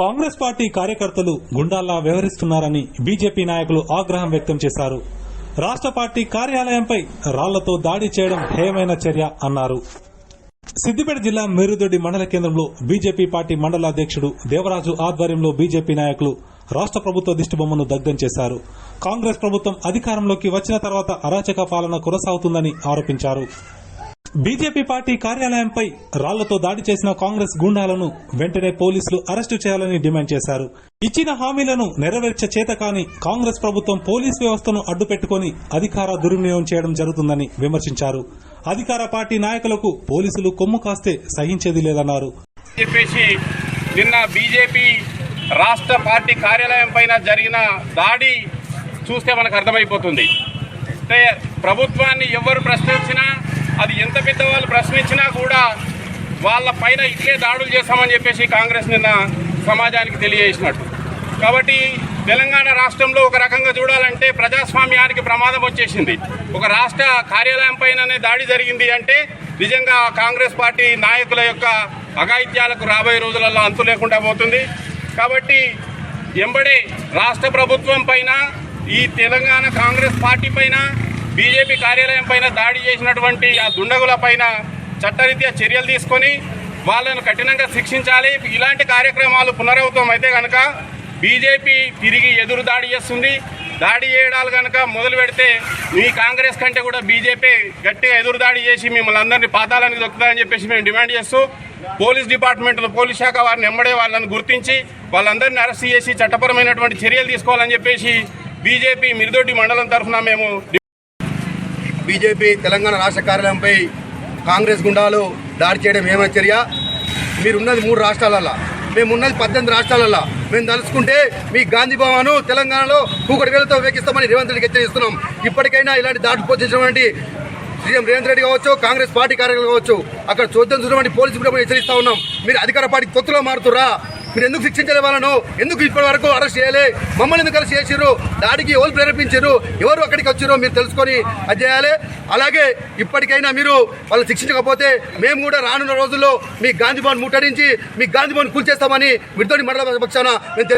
Congress party కార్యకర్తలు గుండాల్లా వ్యవహరిస్తున్నారని BJP నాయకులు ఆగ్రహం వ్యక్తం చేశారు. రాష్ట్ర పార్టీ కార్యాలయంపై రాళ్ళతో దాడి చేయడం హేయమైన చర్య అన్నారు. సిద్దిపేట జిల్లా మేరుదొడ్డి మండల కేంద్రంలో బీజేపీ పార్టీ మండల అధ్యక్షుడు దేవరాజు ఆధ్వర్యంలో బీజేపీ నాయకులు రాష్ట్ర ప్రభుత్వ దిష్టిబొమ్మను దగ్ధం చేశారు. కాంగ్రెస్ ప్రభుత్వం అధికారంలోకి వచ్చిన తర్వాత అరాచక పాలన కొనసాగుతుందని ఆరోపించారు. బీజేపీ పార్టీ కార్యాలయంపై రాళ్ళతో దాడి చేసిన కాంగ్రెస్ గూండాలను వెంటనే పోలీసులు అరెస్టు చేయాలని డిమాండ్ చేశారు. ఇచ్చిన హామీలను నెరవేర్చే చేతకాని కాంగ్రెస్ ప్రభుత్వం పోలీస్ వ్యవస్థను అడ్డుపెట్టుకుని అధికార దుర్వినియోగం చేయడం జరుగుతుందని విమర్శించారు. అధికార పార్టీ నాయకులకు పోలీసులు కొమ్ము కాస్తే సహించేది లేదన్నారు. చెప్పేసి నిన్న బీజేపీ రాష్ట్ర పార్టీ కార్యాలయం పైన జరిగిన దాడి చూస్తే మనకు అర్థమైపోతుంది. ప్రభుత్వాన్ని ఎవరు ప్రశ్నించినా అది ఎంత పెద్దవాళ్ళు ప్రశ్నించినా కూడా వాళ్ళ పైన ఇట్లే దాడులు చేస్తామని చెప్పేసి కాంగ్రెస్ నిన్న సమాజానికి తెలియజేసినట్టు. కాబట్టి తెలంగాణ రాష్ట్రంలో ఒక రకంగా చూడాలంటే ప్రజాస్వామ్యానికి ప్రమాదం వచ్చేసింది. ఒక రాష్ట్ర కార్యాలయం పైననే దాడి జరిగింది అంటే నిజంగా కాంగ్రెస్ పార్టీ నాయకుల యొక్క అఘాయిత్యాలకు రాబోయే రోజులలో అంతు లేకుండా పోతుంది. కాబట్టి ఎంబడే రాష్ట్ర ప్రభుత్వం పైన ఈ తెలంగాణ కాంగ్రెస్ పార్టీ పైన బీజేపీ కార్యాలయం పైన దాడి చేసినటువంటి ఆ దుండగుల పైన చట్టరీత్యా చర్యలు తీసుకొని వాళ్ళను కఠినంగా శిక్షించాలి. ఇలాంటి కార్యక్రమాలు పునరావృతం అయితే కనుక బీజేపీ తిరిగి ఎదురు దాడి చేస్తుంది. దాడి చేయడాలు కనుక మొదలు పెడితే మీ కాంగ్రెస్ కంటే కూడా బీజేపీ గట్టిగా ఎదురు దాడి చేసి మిమ్మల్ని అందరినీ పాతాలని దొక్కుతారని చెప్పేసి మేము డిమాండ్ చేస్తూ పోలీస్ డిపార్ట్మెంట్ పోలీస్ శాఖ వారిని ఎమ్మడే వాళ్ళని గుర్తించి వాళ్ళందరినీ అరెస్ట్ చేసి చట్టపరమైనటువంటి చర్యలు తీసుకోవాలని చెప్పేసి బీజేపీ మిరిదొడ్డి మండలం తరఫున మేము బీజేపీ తెలంగాణ రాష్ట్ర కార్యాలయంపై కాంగ్రెస్ గుండాలు దాడి చేయడం ఏమైనా చర్య? మీరున్నది మూడు రాష్ట్రాలల్లో. మేమున్నది పద్దెనిమిది రాష్ట్రాలల్లో. మేము తలుచుకుంటే మీ గాంధీ భవన్ తెలంగాణలో కూకటి వేలతో వేకిస్తామని రేవంత్ రెడ్డికి హెచ్చరిస్తున్నాం. ఇప్పటికైనా ఇలాంటి దాడి పోషించినటువంటి సీఎం రేవంత్ రెడ్డి కావచ్చు కాంగ్రెస్ పార్టీ కార్యకర్తలు కావచ్చు అక్కడ చూద్దాం చూడమని పోలీసు కూడా హెచ్చరిస్తా ఉన్నాం. మీరు అధికార పార్టీ తొత్తులో మారుతురా మీరు ఎందుకు శిక్షించలే వాళ్ళను? ఎందుకు ఇప్పటి వరకు అరెస్ట్ చేయలే? మమ్మల్ని ఎందుకు అరెస్ట్ చేసిర్రు? దాడికి ఎవరు ప్రేరేపించారు ఎవరు అక్కడికి వచ్చారో మీరు తెలుసుకొని అది చేయాలి. అలాగే ఇప్పటికైనా మీరు వాళ్ళు శిక్షించకపోతే మేము కూడా రానున్న రోజుల్లో మీ గాంధీ భవన్ ముట్టడించి మీ గాంధీ భవన్ కూల్చేస్తామని మీతోటి మండల పక్షాన మేము